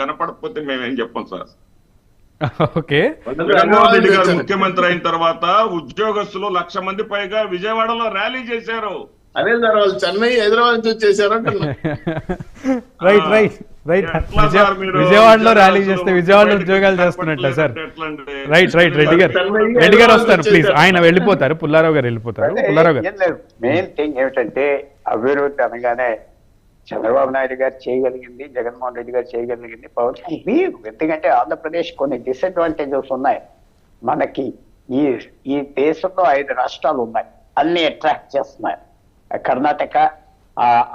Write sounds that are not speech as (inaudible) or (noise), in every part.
కనపడకపోతే మేమేం చెప్పం sir. Okay. Jaganmohan Reddy గారు ముఖ్యమంత్రి అయిన తర్వాత ఉద్యోగస్తులు లక్ష మంది పైగా విజయవాడలో ర్యాలీ చేశారు. అదే సార్ వాళ్ళు చెన్నై హైదరాబాద్ నుంచి వచ్చేసారంటున్నా రైట్ రైట్ రైట్ విజయవాడలో ర్యాలీ చేస్తే విజయవాడలో ఉద్యోగాలు చేస్తున్నట్లే sir? Right right Reddy garu. Reddy garu వస్తారు ప్లీజ్ ఆయన వెళ్ళిపోతారు పుల్లారావు గారు వెళ్ళిపోతారు పుల్లారావు గారు. ఏం లేదు. మెయిన్ థింగ్ ఏమిటంటే అభివృద్ధి అనగానే చంద్రబాబు నాయుడు గారు చేయగలిగింది జగన్మోహన్ రెడ్డి గారు చేయగలిగింది పవన్ కళ్యాణ్. ఎందుకంటే ఆంధ్రప్రదేశ్ కొన్ని డిసడ్వాంటేజెస్ ఉన్నాయి. మనకి ఈ ఈ దేశంలో ఐదు రాష్ట్రాలు ఉన్నాయి. అన్ని అట్రాక్ట్ చేస్తున్నాయి. కర్ణాటక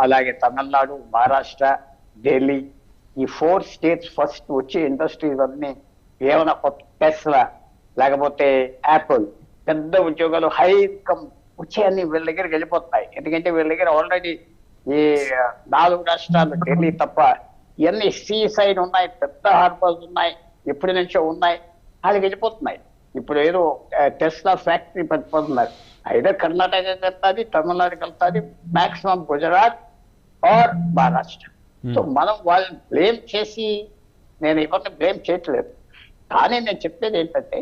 అలాగే తమిళనాడు మహారాష్ట్ర ఢిల్లీ. ఈ ఫోర్ స్టేట్స్ ఫస్ట్ వచ్చే ఇండస్ట్రీస్ అన్ని ఏమైనా కొత్త టెస్లా లేకపోతే యాపిల్ పెద్ద ఉద్యోగాలు హై ఇన్కమ్ వచ్చేయన్ని వీళ్ళ దగ్గరికి వెళ్ళిపోతున్నాయి. ఎందుకంటే వీళ్ళ దగ్గర ఆల్రెడీ ఈ నాలుగు రాష్ట్రాలు ఢిల్లీ తప్ప ఇవన్నీ సీ సైడ్ ఉన్నాయి పెద్ద హార్బర్స్ ఉన్నాయి ఎప్పటి నుంచో ఉన్నాయి వాళ్ళకి వెళ్ళిపోతున్నాయి. ఇప్పుడు ఏదో టెస్లా ఫ్యాక్టరీ పెట్టుకుంటున్నారు అయితే కర్ణాటక వెళ్తాది తమిళనాడుకి వెళ్తాది maximum Gujarat or Maharashtra. So మనం వాళ్ళని బ్లేమ్ చేసి నేను ఎవరిని బ్లేమ్ చేయట్లేదు. కానీ నేను చెప్పేది ఏంటంటే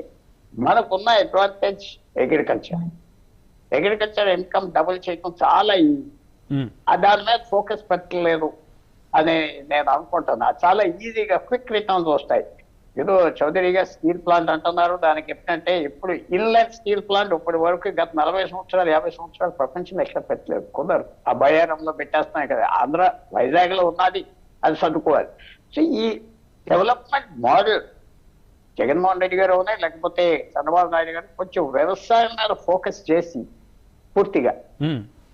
మనకున్న advantage agriculture agriculture income double చేయడం చాలా ఈజీ దాని మీద ఫోకస్ పెట్టలేదు అని నేను అనుకుంటున్నా. చాలా ఈజీగా క్విక్ రిటర్న్స్ వస్తాయి. ఏదో చౌదరిగా స్టీల్ ప్లాంట్ అంటున్నారు. దానికి ఎప్పుడంటే ఇప్పుడు ఇన్లైన్ స్టీల్ ప్లాంట్ ఇప్పటి వరకు గత నలభై సంవత్సరాలు యాభై సంవత్సరాలు ప్రపంచం ఎక్కడ పెట్టలేదు. కుదరదు ఆ బయారంలో పెట్టేస్తున్నాయి కదా. ఆంధ్ర వైజాగ్లో ఉన్నది అది సర్దుకోవాలి. సో ఈ డెవలప్మెంట్ మోడల్ జగన్మోహన్ రెడ్డి గారు ఉన్నాయి లేకపోతే చంద్రబాబు నాయుడు గారు కొంచెం వ్యవసాయం మీద ఫోకస్ చేసి పూర్తిగా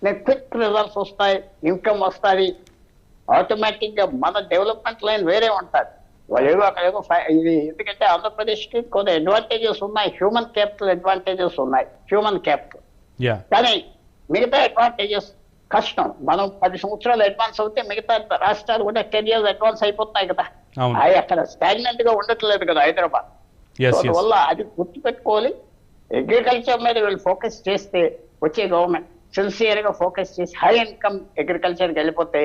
నేను క్విక్ రిజల్ట్స్ వస్తాయి ఇన్కమ్ వస్తుంది ఆటోమేటిక్గా మన డెవలప్మెంట్ లైన్ వేరే ఉంటుంది. వాళ్ళు ఏదో అక్కడ ఏదో ఇది ఎందుకంటే ఆంధ్రప్రదేశ్కి కొన్ని అడ్వాంటేజెస్ ఉన్నాయి. హ్యూమన్ క్యాపిటల్ అడ్వాంటేజెస్ ఉన్నాయి. హ్యూమన్ క్యాపిటల్ కానీ మిగతా అడ్వాంటేజెస్ కష్టం. మనం పది సంవత్సరాలు అడ్వాన్స్ అవుతే మిగతా రాష్ట్రాలు కూడా టెన్ ఇయర్స్ అడ్వాన్స్ అయిపోతున్నాయి కదా. అవి అక్కడ స్టాగ్నెంట్గా ఉండట్లేదు కదా హైదరాబాద్. అందువల్ల అది గుర్తుపెట్టుకోవాలి. అగ్రికల్చర్ మీద వీళ్ళు ఫోకస్ చేస్తే వచ్చే గవర్నమెంట్ సిన్సియర్గా ఫోకస్ చేసి హై ఇన్కమ్ అగ్రికల్చర్కి వెళ్ళిపోతే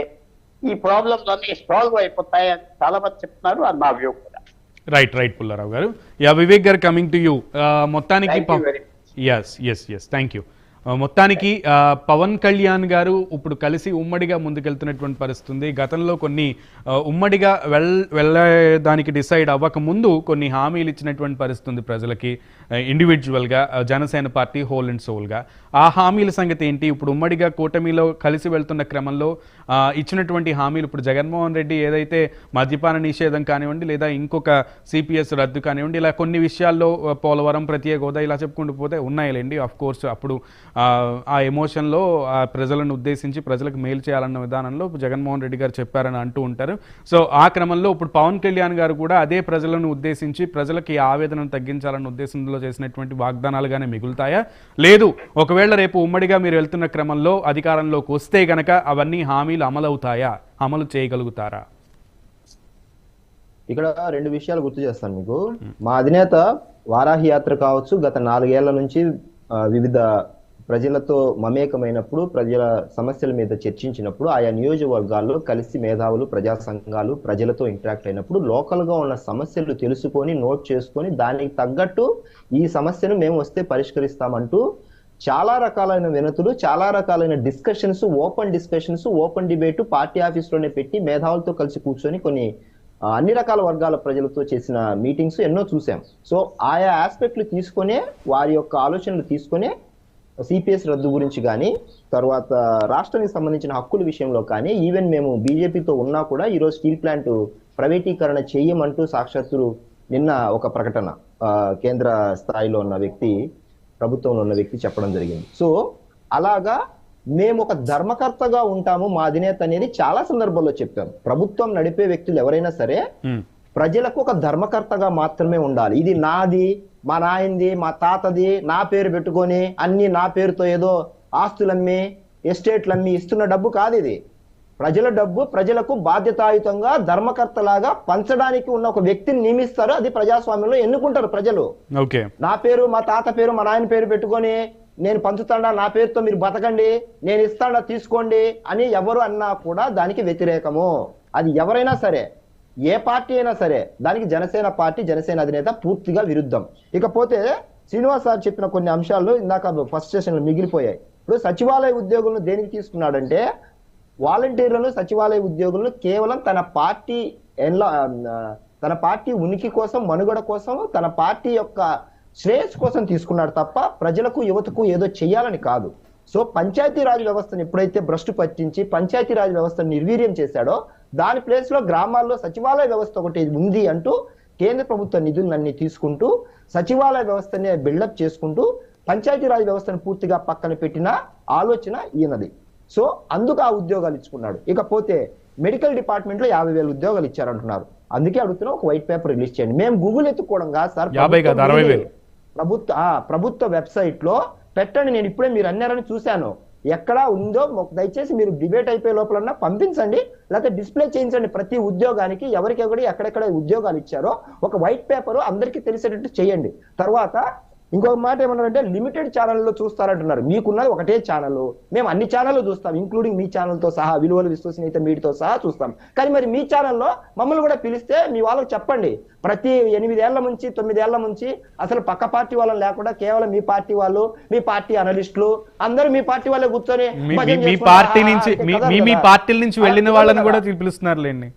ఈ ప్రాబ్లమ్స్ అన్ని సాల్వ్ అయిపోతాయి అని చాలా మంది చెప్తున్నారు అది నా వ్యూ కూడా. రైట్ రైట్ పుల్లారావు గారు. యా వివేక్ గారు కమింగ్ టు యూ మొత్తానికి yes yes yes thank you మొత్తానికి పవన్ కళ్యాణ్ గారు ఇప్పుడు కలిసి ఉమ్మడిగా ముందుకెళ్తున్నటువంటి పరిస్థితి ఉంది. గతంలో కొన్ని ఉమ్మడిగా వెల్ వెళ్ళడానికి డిసైడ్ అవ్వక ముందు కొన్ని హామీలు ఇచ్చినటువంటి పరిస్థితి ఉంది ప్రజలకి ఇండివిజువల్గా జనసేన పార్టీ హోల్ అండ్ సోల్గా ఆ హామీల సంగతి ఏంటి? ఇప్పుడు ఉమ్మడిగా కూటమిలో కలిసి వెళ్తున్న క్రమంలో ఇచ్చినటువంటి హామీలు ఇప్పుడు జగన్మోహన్ రెడ్డి ఏదైతే మద్యపాన నిషేధం కానివ్వండి లేదా ఇంకొక సిపిఎస్ రద్దు కానివ్వండి ఇలా కొన్ని విషయాల్లో పోలవరం ప్రత్యేక హోదా ఇలా చెప్పుకుంటూ పోతే ఉన్నాయిలేండి. ఆఫ్ కోర్స్ అప్పుడు ఆ, ఎమోషన్లో ఆ ప్రజలను ఉద్దేశించి ప్రజలకు మేలు చేయాలన్న విధానంలో జగన్మోహన్ రెడ్డి గారు చెప్పారని అంటూ ఉంటారు. సో ఆ క్రమంలో ఇప్పుడు పవన్ కళ్యాణ్ గారు కూడా అదే ప్రజలను ఉద్దేశించి ప్రజలకి ఆవేదనను తగ్గించాలన్న ఉద్దేశంలో చేసినటువంటి వాగ్దానాలుగానే మిగులుతాయా? లేదు. ఒకవేళ రేపు ఉమ్మడిగా మీరు వెళ్తున్న క్రమంలో అధికారంలోకి వస్తే గనక అవన్నీ హామీలు అమలవుతాయా? అమలు చేయగలుగుతారా? ఇక్కడ రెండు విషయాలు గుర్తు చేస్తాను మీకు. మా అధినేత వారాహి యాత్ర కావచ్చు గత నాలుగేళ్ళ నుంచి వివిధ ప్రజలతో మమేకమైనప్పుడు ప్రజల సమస్యల మీద చర్చించినప్పుడు ఆయా నియోజకవర్గాల్లో కలిసి మేధావులు ప్రజా సంఘాలు ప్రజలతో ఇంటరాక్ట్ అయినప్పుడు లోకల్గా ఉన్న సమస్యలు తెలుసుకొని నోట్ చేసుకొని దానికి తగ్గట్టు ఈ సమస్యను మేము వస్తే పరిష్కరిస్తామంటూ చాలా రకాలైన వినతులు చాలా రకాలైన discussions open discussions open debate party ఆఫీస్లోనే పెట్టి మేధావులతో కలిసి కూర్చొని కొన్ని అన్ని రకాల వర్గాల ప్రజలతో చేసిన మీటింగ్స్ ఎన్నో చూసాం. సో ఆయా ఆస్పెక్ట్లు తీసుకొనే వారి యొక్క ఆలోచనలు తీసుకునే సిపిఎస్ రద్దు గురించి కానీ తర్వాత రాష్ట్రానికి సంబంధించిన హక్కుల విషయంలో కానీ ఈవెన్ మేము బీజేపీతో ఉన్నా కూడా ఈరోజు స్టీల్ ప్లాంట్ ప్రైవేటీకరణ చేయమంటూ సాక్షాత్తు నిన్న ఒక ప్రకటన కేంద్ర స్థాయిలో ఉన్న వ్యక్తి ప్రభుత్వంలో ఉన్న వ్యక్తి చెప్పడం జరిగింది. సో అలాగా మేము ఒక ధర్మకర్తగా ఉంటాము మా అధినేత అనేది చాలా సందర్భాల్లో చెప్పాం. ప్రభుత్వం నడిపే వ్యక్తులు ఎవరైనా సరే ప్రజలకు ఒక ధర్మకర్తగా మాత్రమే ఉండాలి. ఇది నాది మా నాయనది మా తాతది నా పేరు పెట్టుకొని అన్ని నా పేరుతో ఏదో ఆస్తులమ్మి ఎస్టేట్లు అమ్మి ఇస్తున్న డబ్బు కాదు ఇది ప్రజల డబ్బు ప్రజలకు బాధ్యతాయుతంగా ధర్మకర్తలాగా పంచడానికి ఉన్న ఒక వ్యక్తిని నియమిస్తారు. అది ప్రజాస్వామ్యంలో ఎన్నుకుంటారు ప్రజలు. ఓకే. నా పేరు మా తాత పేరు మా నాయన పేరు పెట్టుకొని నేను పంచుతాడా నా పేరుతో మీరు బతకండి నేను ఇస్తాడా తీసుకోండి అని ఎవరు అన్నా కూడా దానికి వ్యతిరేకము. అది ఎవరైనా సరే. ఏ పార్టీ అయినా సరే దానికి జనసేన పార్టీ జనసేన అధినేత పూర్తిగా విరుద్ధం. ఇకపోతే శ్రీనివాస్ సార్ చెప్పిన కొన్ని అంశాలు ఇందాక ఫస్ట్ సెషన్ మిగిలిపోయాయి. ఇప్పుడు సచివాలయ ఉద్యోగులను దేనికి తీసుకున్నాడంటే వాలంటీర్లను సచివాలయ ఉద్యోగులను కేవలం తన పార్టీ ఎన్లా తన పార్టీ ఉనికి కోసం మనుగడ కోసం తన పార్టీ యొక్క శ్రేయస్ కోసం తీసుకున్నాడు తప్ప ప్రజలకు యువతకు ఏదో చేయాలని కాదు. సో పంచాయతీరాజ్ వ్యవస్థను ఎప్పుడైతే భ్రష్టు పట్టించి పంచాయతీరాజ్ వ్యవస్థను నిర్వీర్యం చేశాడో దాని ప్లేస్లో గ్రామాల్లో సచివాలయ వ్యవస్థ ఒకటి ఉంది అంటూ కేంద్ర ప్రభుత్వ నిధులన్నీ తీసుకుంటూ సచివాలయ వ్యవస్థని బిల్డప్ చేసుకుంటూ పంచాయతీరాజ్ వ్యవస్థను పూర్తిగా పక్కన పెట్టిన ఆలోచన ఈయనది. సో అందుకు ఆ ఉద్యోగాలు ఇచ్చుకున్నాడు. ఇకపోతే మెడికల్ డిపార్ట్మెంట్లో యాభై వేల ఉద్యోగాలు ఇచ్చారంటున్నారు. అందుకే అడుగుతున్నా ఒక వైట్ పేపర్ రిలీజ్ చేయండి. మేము గూగుల్ ఎత్తుకోవడం కాదు సార్ ప్రభుత్వం ప్రభుత్వ వెబ్సైట్లో పెట్టండి. నేను ఇప్పుడే మీరు అన్నారని చూశాను. ఎక్కడ ఉందో దయచేసి మీరు డిబేట్ అయిపోయే లోపలన్నా పంపించండి లేకపోతే డిస్ప్లే చేయించండి ప్రతి ఉద్యోగానికి ఎవరికెవరి ఎక్కడెక్కడ ఉద్యోగాలు ఇచ్చారో ఒక వైట్ పేపర్ అందరికీ తెలిసేటట్టు చేయండి. తర్వాత ఇంకొక మాట ఏమన్నారంటే లిమిటెడ్ ఛానల్లో చూస్తారంటున్నారు. మీకున్నది ఒకటే ఛానల్ మేము అన్ని ఛానళ్ళు చూస్తాం ఇంక్లూడింగ్ మీ ఛానల్తో సహా విలువలు విశ్వసనీయత మీటితో సహా చూస్తాం. కానీ మరి మీ ఛానల్లో మమ్మల్ని కూడా పిలిస్తే మీ వాళ్ళకి చెప్పండి. ప్రతి ఎనిమిదేళ్ళ నుంచి తొమ్మిదేళ్ళ నుంచి అసలు పక్క పార్టీ వాళ్ళని లేకుండా కేవలం మీ పార్టీ వాళ్ళు మీ పార్టీ అనలిస్టులు అందరూ మీ పార్టీ వాళ్ళే కూర్చొని మీ- పార్టీ నుంచి మీ-. పార్టీల నుంచి వెళ్ళిన వాళ్ళని. కూడా పిలుస్తున్నారులేండి.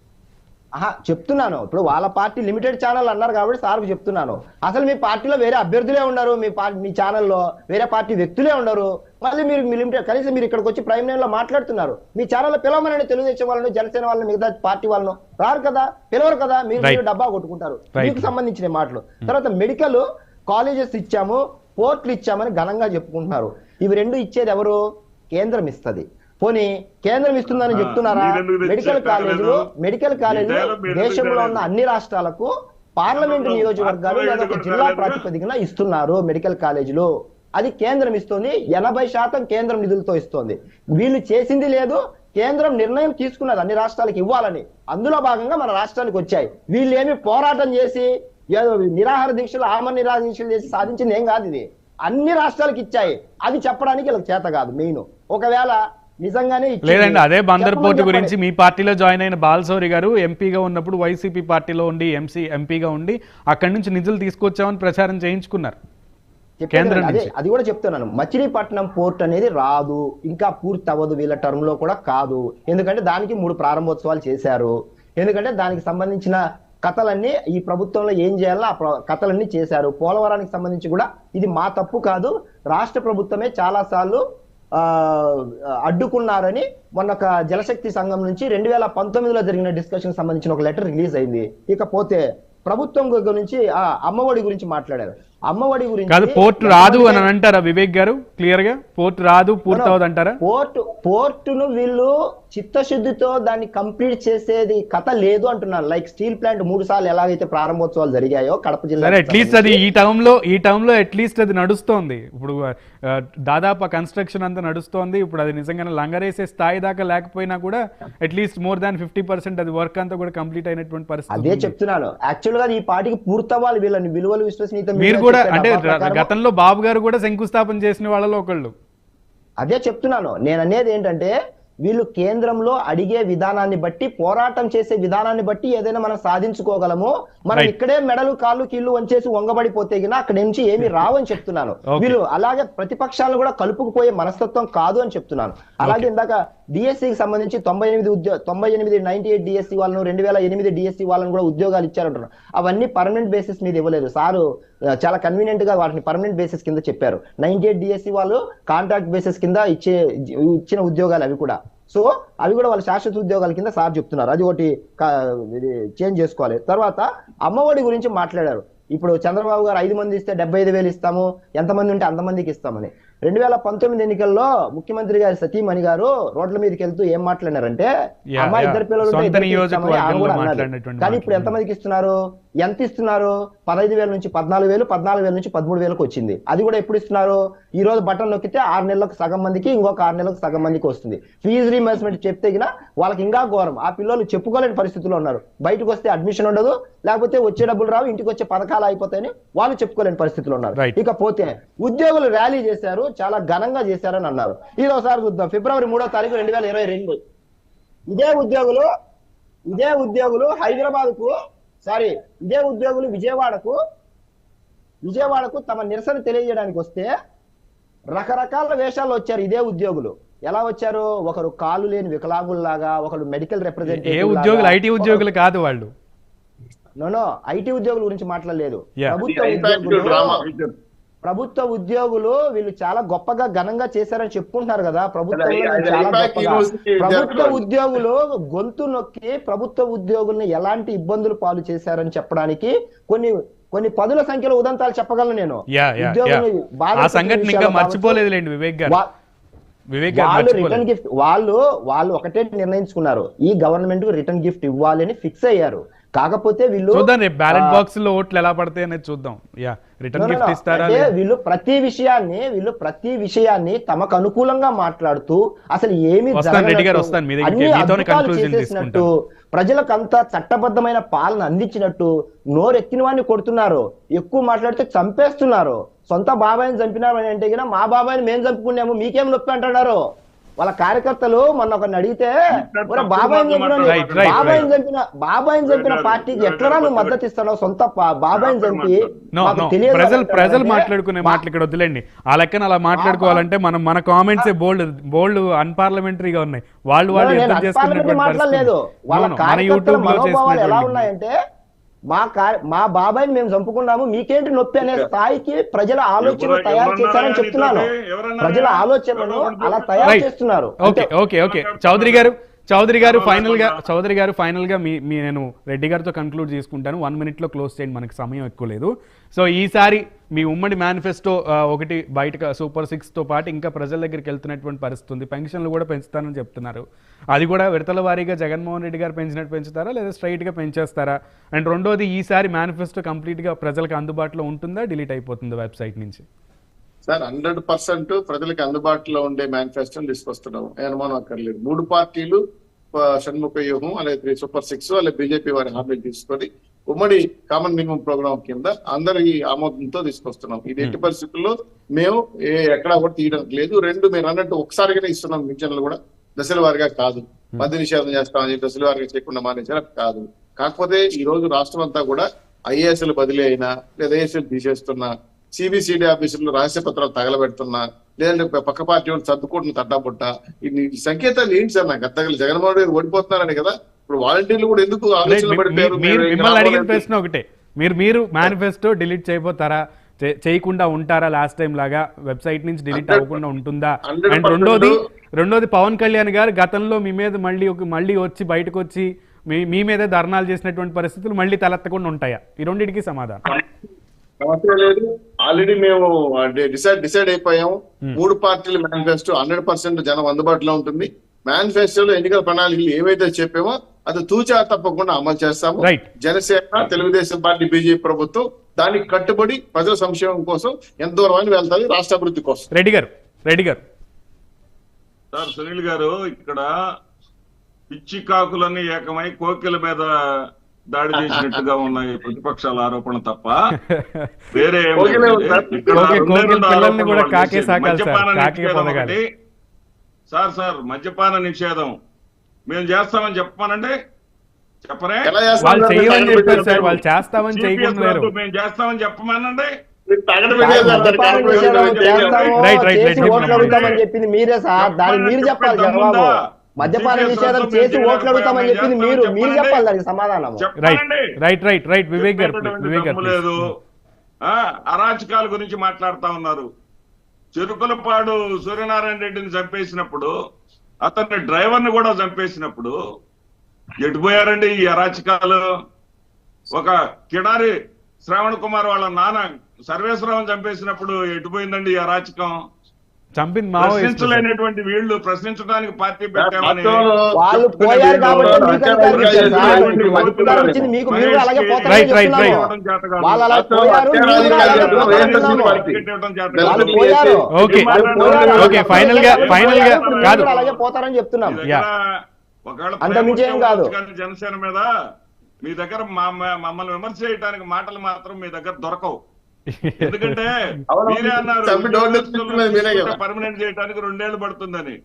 ఆహా చెప్తున్నాను. ఇప్పుడు వాళ్ళ పార్టీ లిమిటెడ్ ఛానల్ అన్నారు కాబట్టి సార్కు చెప్తున్నాను. అసలు మీ పార్టీలో వేరే అభ్యర్థులే ఉన్నారు. మీ పార్టీ మీ ఛానల్లో వేరే పార్టీ వ్యక్తులే ఉండరు. మళ్ళీ మీరు మీ లిమిటెడ్ కనీసం మీరు ఇక్కడికి వచ్చి ప్రైమ్ లైన్లో మాట్లాడుతున్నారు. మీ ఛానల్లో పిలవమనండి తెలుగుదేశం వాళ్ళని జనసేన వాళ్ళని మిగతా పార్టీ వాళ్ళను. రారు కదా? పిలవరు కదా? మీరు. మీరు డబ్బా కొట్టుకుంటారు. మీకు సంబంధించిన మాటలు. తర్వాత మెడికల్ కాలేజెస్ ఇచ్చాము పోర్ట్లు ఇచ్చామని ఘనంగా చెప్పుకుంటున్నారు. ఇవి రెండు ఇచ్చేది ఎవరు? కేంద్రం ఇస్తది. పోనీ కేంద్రం ఇస్తుందని చెప్తున్నారా? మెడికల్? కాలేజీలు మెడికల్ కాలేజీలు దేశంలో ఉన్న? అన్ని రాష్ట్రాలకు పార్లమెంట్ నియోజకవర్గాలు లేదా జిల్లా? ప్రాతిపదికన ఇస్తున్నారు మెడికల్ కాలేజీలు అది కేంద్రం ఇస్తుంది ఎనభై శాతం కేంద్రం నిధులతో ఇస్తుంది. వీళ్ళు చేసింది లేదు కేంద్రం నిర్ణయం తీసుకున్నది అన్ని రాష్ట్రాలకు ఇవ్వాలని. అందులో భాగంగా మన రాష్ట్రానికి వచ్చాయి. వీళ్ళు ఏమి పోరాటం చేసి ఏదో నిరాహార దీక్షలు ఆమర నిరాహార దీక్షలు చేసి సాధించింది ఏం కాదు ఇది. అన్ని రాష్ట్రాలకు ఇచ్చాయి. అది చెప్పడానికి వీళ్ళకి చేత కాదు మెయిన్. ఒకవేళ నిజంగానే లేదండి అదే బందర్ చెప్పమని పోర్టు చెప్పండి. గురించి మీ పార్టీలో జాయిన్ అయిన బాలశౌరి గారు ఎంపీగా ఉన్నప్పుడు వైసీపీ పార్టీలో ఉండి ఎంసీ ఎంపీగా ఉండి అక్కడి నుంచి నిధులు తీసుకొచ్చామని ప్రచారం చేయించుకున్నారు. అదే కూడా చెప్తున్నాను. మచిలీపట్నం పోర్ట్ అనేది రాదు. ఇంకా పూర్తి అవ్వదు వీళ్ళ టర్మ్లో కూడా కాదు. ఎందుకంటే దానికి మూడు ప్రారంభోత్సవాలు చేశారు. ఎందుకంటే దానికి సంబంధించిన కథలన్నీ ఈ ప్రభుత్వంలో ఏం చేయాలో ఆ కథలన్నీ చేశారు. పోలవరానికి సంబంధించి కూడా ఇది మా తప్పు కాదు. రాష్ట్ర ప్రభుత్వమే చాలా సార్లు ఆ, అడ్డుకున్నారని మొన్న ఒక జలశక్తి సంఘం నుంచి రెండు వేల పంతొమ్మిదిలో జరిగిన డిస్కషన్ సంబంధించిన ఒక లెటర్ రిలీజ్ అయింది. ఇకపోతే ప్రభుత్వం గురించి ఆ అమ్మఒడి గురించి మాట్లాడారు. అమ్మఒడి గురించి కాదు పోర్ట్ రాదు అని అంటారా వివేక్ గారు? క్లియర్గా? పోర్ట్ రాదు పూర్తవదు అంటారా పోర్టు పోర్టును వీళ్ళు చిత్తశుద్ధితో దాన్ని కంప్లీట్ చేసేది కథ లేదు అంటున్నారు. లైక్ స్టీల్ ప్లాంట్ మూడు సార్లు ఎలాగైతే ప్రారంభోత్సవాలు జరిగాయో కడప జిల్లా అట్లీస్ట్ అది ఈ టర్మ్లో ఈ టర్మ్లో అట్లీస్ట్ అది నడుస్తోంది. ఇప్పుడు దాదాపు కన్స్ట్రక్షన్ అంతా నడుస్తోంది. ఇప్పుడు అది నిజంగానే లంగరేసే స్థాయి దాకా లేకపోయినా కూడా at least more than fifty percent అది వర్క్ అంతా కూడా కంప్లీట్ అయినటువంటి పరిస్థితి అదే. చెప్తున్నాను. యాక్చువల్గా ఈ పార్టీకి పూర్తవ్వాలి. వీళ్ళని విలువలు విశ్వసనీయత మీరు కూడా అంటే గతంలో బాబు గారు కూడా శంకుస్థాపన చేసిన వాళ్ళలో ఒకళ్ళు. అదే చెప్తున్నాను. నేను అనేది ఏంటంటే వీళ్ళు కేంద్రంలో అడిగే విధానాన్ని బట్టి పోరాటం చేసే విధానాన్ని బట్టి ఏదైనా మనం సాధించుకోగలము. మనం. ఇక్కడే మెడలు కాళ్ళు కీళ్ళు వంచేసి వంగబడిపోతే గిన అక్కడ నుంచి ఏమి రావని చెప్తున్నాను. వీళ్ళు అలాగే ప్రతిపక్షాలను కూడా కలుపుకుపోయే మనస్తత్వం కాదు అని చెప్తున్నాను. అలాగే ఇందాక డిఎస్సికి సంబంధించి తొంభై ఎనిమిది ఉద్యోగ తొంభై ఎనిమిది నైన్టీ ఎయిట్ డిఎస్సి వాళ్ళను రెండు వేల ఎనిమిది డిఎస్సి వాళ్ళను కూడా ఉద్యోగాలు ఇచ్చారంటున్నారు. అవన్నీ పర్మనెంట్ బేసిస్ మీద ఇవ్వలేదు. సారు చాలా కన్వీనియంట్గా వాటిని పర్మనెంట్ బేసిస్ కింద చెప్పారు. నైన్టీ ఎయిట్ డిఎస్సి వాళ్ళు కాంట్రాక్ట్ బేసిస్ కింద ఇచ్చే ఇచ్చిన ఉద్యోగాలు అవి కూడా. సో అవి కూడా వాళ్ళ శాశ్వత ఉద్యోగాల కింద సార్ చెప్తున్నారు. అది ఒకటి ఇది చేంజ్ చేసుకోవాలి. తర్వాత అమ్మఒడి గురించి మాట్లాడారు. ఇప్పుడు చంద్రబాబు గారు ఐదు మంది ఇస్తే డెబ్బై ఐదు వేలు ఇస్తాము. ఎంతమంది ఉంటే అంతమందికి ఇస్తామని. రెండు వేల పంతొమ్మిది ఎన్నికల్లో ముఖ్యమంత్రి గారి సతీమణి గారు రోడ్ల మీదకి వెళ్తూ ఏం మాట్లాడినారంటే అమ్మాయి. ఇద్దరు పిల్లలు కానీ ఇప్పుడు. ఎంతమందికి ఇస్తున్నారు? ఎంత ఇస్తున్నారు? పదహైదు వేల నుంచి పద్నాలుగు వేలు పద్నాలుగు వేల నుంచి పదమూడు వేలకు వచ్చింది. అది కూడా ఎప్పుడు ఇస్తున్నారు? ఈ రోజు బటన్ నొక్కితే ఆరు నెలలకు సగం మందికి ఇంకొక ఆరు నెలలకు సగం మందికి వస్తుంది. ఫీజు రీంబర్స్మెంట్ చెప్తే వాళ్ళకి ఇంకా ఘోరం. ఆ పిల్లలు చెప్పుకోలేని పరిస్థితుల్లో ఉన్నారు. బయటకు వస్తే అడ్మిషన్ ఉండదు లేకపోతే వచ్చే డబ్బులు రావు ఇంటికి వచ్చే పథకాలు అయిపోతాయని వాళ్ళు చెప్పుకోలేని పరిస్థితుల్లో ఉన్నారు. ఇకపోతే ఉద్యోగులు ర్యాలీ చేశారు చాలా ఘనంగా చేశారని అన్నారు. ఇది ఒకసారి చూద్దాం. ఫిబ్రవరి మూడో తారీఖు రెండు వేల ఇరవై రెండు. ఇదే ఉద్యోగులు ఇదే ఉద్యోగులు హైదరాబాద్కు సారీ ఇదే ఉద్యోగులు విజయవాడకు విజయవాడకు తమ నిరసన తెలియజేయడానికి వస్తే రకరకాల వేషాలు వచ్చారు ఇదే ఉద్యోగులు. ఎలా వచ్చారు? ఒకరు కాలు లేని వికలాంగుల్లాగా ఒకరు మెడికల్ ఏ రిప్రజెంటేటివ్ ఉద్యోగులు? ఐటీ ఉద్యోగులు కాదు వాళ్ళు. నో ఐటీ ఉద్యోగుల గురించి మాట్లాడలేదు. ప్రభుత్వ ఉద్యోగులు drama. ప్రభుత్వ ఉద్యోగులు వీళ్ళు చాలా గొప్పగా ఘనంగా చేశారని చెప్పుకుంటున్నారు కదా. ప్రభుత్వ విద్యార్థులు. ఉద్యోగులు గొంతు నొక్కి ప్రభుత్వ ఉద్యోగుల్ని ఎలాంటి ఇబ్బందులు పాలు చేశారని చెప్పడానికి కొన్ని కొన్ని పదుల సంఖ్యలో ఉదంతాలు చెప్పగలను నేను. ఉద్యోగులు బాధ ఆ పెట్టిన సంఘటన ఇంకా విషయాలు మర్చిపోలేదులేండి వివేక్ గారు. వా- వివేక్ గారు వాళ్ళు రిటర్న్ మర్చిపోలేదు గిఫ్ట్ వాళ్ళు వాళ్ళు ఒకటే నిర్ణయించుకున్నారు. ఈ గవర్నమెంట్కు రిటర్న్ గిఫ్ట్ ఇవ్వాలి అని ఫిక్స్ అయ్యారు. కాకపోతే వీళ్ళు చూద్దాం రేపు బ్యాలెట్ ఆ, బాక్స్లో ఓట్లు ఎలా పడతాయి అనేది చూద్దాం. Yeah return gift. ఇస్తారా? వీళ్ళు ప్రతి విషయాన్ని వీళ్ళు ప్రతి విషయాన్ని తమకు అనుకూలంగా మాట్లాడుతూ అసలు ఏమి చేసేసినట్టు ప్రజలకంతా చట్టబద్ధమైన పాలన అందించినట్టు నోరెత్తిన వాడిని కొడుతున్నారు. ఎక్కువ మాట్లాడితే చంపేస్తున్నారు. సొంత బాబాయిని చంపినారు అని అంటే మా బాబాయిని మేము చంపుకున్నాము మీకేం నొప్పి అంటున్నారు? వాళ్ళ కార్యకర్తలు మొన్న ఒకరిని అడిగితే "ఒరే, బాబాయిని చంపిన బాబాయిని. చంపిన బాబాయిని చంపిన పార్టీకి ఎట్లా నువ్వు మద్దతు ఇస్తావు సొంత బాబాయిని చంపి ప్రజలు ప్రజలు మాట్లాడుకునే మాటలు ఇక్కడ వద్దులేండి ఆ లెక్కన అలా మాట్లాడుకోవాలంటే మనం మన కామెంట్స్ బోల్డ్ బోల్డ్ అన్పార్లమెంటరీగా ఉన్నాయి. వాళ్ళు వాళ్ళు మాట్లాడలేదు. వాళ్ళ కార్యకర్తల మనోభావాలు ఎలా ఉన్నాయంటే మా కా- మా బాబాయిని మేము చంపుకున్నాము మీకేంటి నొప్పి అనే స్థాయికి ప్రజల ఆలోచనలు ఎవరు- తయారు చేశారని చెప్తున్నాను? ప్రజల ఎవరన్నా అలా తయారు. చేస్తున్నారు. ఓకే ఓకే ఓకే చౌదరి గారు? చౌదరి గారు ఫైనల్గా. చౌదరి గారు ఫైనల్గా మీ మీ నేను రెడ్డి గారితో కంక్లూడ్ చేసుకుంటాను. వన్ మినిట్లో క్లోజ్ చేయండి మనకి సమయం ఎక్కువ లేదు. సో ఈసారి మీ ఉమ్మడి మేనిఫెస్టో ఒకటి బయట సూపర్ సిక్స్తో పాటు ఇంకా ప్రజల దగ్గరికి వెళ్తున్నటువంటి పరిస్థితి ఉంది. పెన్షన్లు కూడా పెంచుతానని చెప్తున్నారు. అది కూడా విడతల వారీగా జగన్మోహన్ రెడ్డి గారు పెంచినట్టు పెంచుతారా లేదా స్ట్రైట్గా పెంచేస్తారా? అండ్ రెండోది ఈసారి మేనిఫెస్టో కంప్లీట్గా ప్రజలకు అందుబాటులో ఉంటుందా డిలీట్ అయిపోతుందా వెబ్సైట్ నుంచి? సార్ హండ్రెడ్ పర్సెంట్ ప్రజలకు అందుబాటులో ఉండే మేనిఫెస్టోని తీసుకొస్తున్నాం అనుమానం అక్కర్లేదు మూడు పార్టీలు షణ్ముఖ వ్యూహం అలాగే సూపర్ సిక్స్ అలాగే బీజేపీ వారి హామీలు తీసుకొని ఉమ్మడి కామన్ మినిమం ప్రోగ్రామ్ కింద అందరి ఆమోదంతో తీసుకొస్తున్నాం ఇది ఎట్టి పరిస్థితుల్లో మేము ఏ ఎక్కడా కూడా తీయడానికి లేదు. రెండు మీరు అన్నట్టు ఒకసారిగానే ఇస్తున్నాం పింఛన్లు కూడా. దశల వారిగా కాదు. మద్య నిషేధం చేస్తామని చెప్పి దశల వారిగా చేయకుండా మానేసారు కాదు. కాకపోతే ఈ రోజు రాష్ట్రం అంతా కూడా ఐఏఎస్లు బదిలీ అయినా లేదా ఐఏఎస్లు తీసేస్తున్నా సిబిసిడి ఆఫీసుల్లో రహస్య పత్రాలు తగలబెడుతున్నా లేదంటే పక్క పార్టీ వాళ్ళు సర్దుకుంటున్న తట్టాపుట్ట ఈ సంకేతాలు ఏంటి సార్? నాకు అర్థం. జగన్మోహన్ రెడ్డి ఓడిపోతున్నారని కదా? ఇప్పుడు వాలంటీర్లు కూడా ఎందుకు ఆలోచన మిమ్మల్ని అడిగిన ప్రశ్న ఒకటే. మీరు మీరు మేనిఫెస్టో డిలీట్ చేయబోతారా? చేయకుండా ఉంటారా లాస్ట్ టైం లాగా? వెబ్సైట్ నుంచి డిలీట్ అవ్వకుండా ఉంటుందా? అండ్ రెండోది. రెండోది పవన్ కళ్యాణ్ గారు గతంలో మీ మీద మళ్ళీ ఒక మళ్ళీ వచ్చి బయటకు వచ్చి మీ మీ మీదే ధర్నాలు చేసినటువంటి పరిస్థితులు మళ్ళీ తలెత్తకుండా ఉంటాయా? ఈ రెండింటికి సమాధానం. సమస్య లేదు. ఆల్రెడీ మేము డిసైడ్ డిసైడ్ అయిపోయాము. మూడు పార్టీల మేనిఫెస్టో హండ్రెడ్ పర్సెంట్ జనం అందుబాటులో ఉంటుంది. మేనిఫెస్టోలో ఎన్నికల ప్రణాళికలు ఏవైతే చెప్పామో అది తూచా తప్పకుండా అమలు చేస్తాము. జనసేన తెలుగుదేశం పార్టీ బీజేపీ ప్రభుత్వం దానికి కట్టుబడి ప్రజల సంక్షేమం కోసం ఎంత దూరం అని వెళ్తాది రాష్ట్ర అభివృద్ధి కోసం. రెడ్డి గారు రెడ్డి గారు. సార్ సునీల్ గారు ఇక్కడ పిచ్చి కాకులన్నీ ఏకమై కోకిల మీద దాడి చేసినట్టుగా ఉన్నాయి ప్రతిపక్షాల ఆరోపణ తప్ప (laughs) వేరే సార్. సార్. మద్యపాన కాకే నిషేధం పొదగాలి. ఒకటి. సార్ సార్ మద్యపాన నిషేధం. మేము చేస్తామని చెప్పానంటే చెప్పరే? వాళ్ళు చేస్తామని చేయకుండా మేము చేస్తామని చెప్పమానండి. చెప్పింది మీరే సార్. దానికి మీరు చెప్పాలి మద్యపాన నిషేధం చేసి ఓట్లు అడుగుతామని చెప్పింది మీరు. మీరు చెప్పాలి దానికి సమాధానం. Right right right right Vivek గారు వివేక్. లేదు. ఆ, అరాచకాల గురించి మాట్లాడుతా ఉన్నారు. చెరుకులపాడు సూర్యనారాయణ రెడ్డిని చంపేసినప్పుడు అతన్ని డ్రైవర్ని కూడా చంపేసినప్పుడు ఎటుపోయారండి ఈ అరాచకాలు? ఒక కిడారి శ్రావణ్ కుమార్ వాళ్ళ నాన్న సర్వేశ్వరరావు చంపేసినప్పుడు ఎటుపోయిందండి ఈ అరాచకం? మావోయిస్ట్ ప్రశ్నించలేనటువంటి వీళ్ళు ప్రశ్నించడానికి పార్టీ పెట్టామని వాళ్ళు పోయారు కాబట్టి మీకు మీరు అలాగే వాళ్ళు అలా పోయారు ఓకే. ఓకే ఫైనల్గా ఫైనల్గా కాదు. అలాగే పోతారని చెప్తున్నాం. కాదు. జనసేన మీద మీ దగ్గర మమ్మల్ని విమర్శ చేయడానికి మాటలు మాత్రం మీ దగ్గర దొరకవు. ఎందుకంటే. మీరే అన్నారు. పర్మనెంట్ చేయడానికి రెండేళ్ళు పడుతుందని.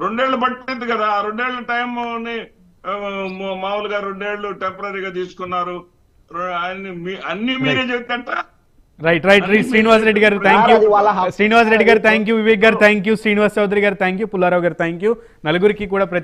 రెండేళ్ళు పట్టింది కదా. ఆ రెండేళ్ళ టైం మామూలుగా రెండేళ్ళు టెంపరీగా తీసుకున్నారు. అన్ని మీ- అన్ని మీరే చెప్తంట రైట్ రైట్ శ్రీనివాస్ రెడ్డి గారు థ్యాంక్ యూ. శ్రీనివాస్ రెడ్డి గారు థ్యాంక్ యూ వివేక్ గారు థ్యాంక్ యూ శ్రీనివాస్ చౌదరి గారు థ్యాంక్ యూ పుల్లారావు గారు థ్యాంక్ యూ నలుగురికి కూడా ప్రతి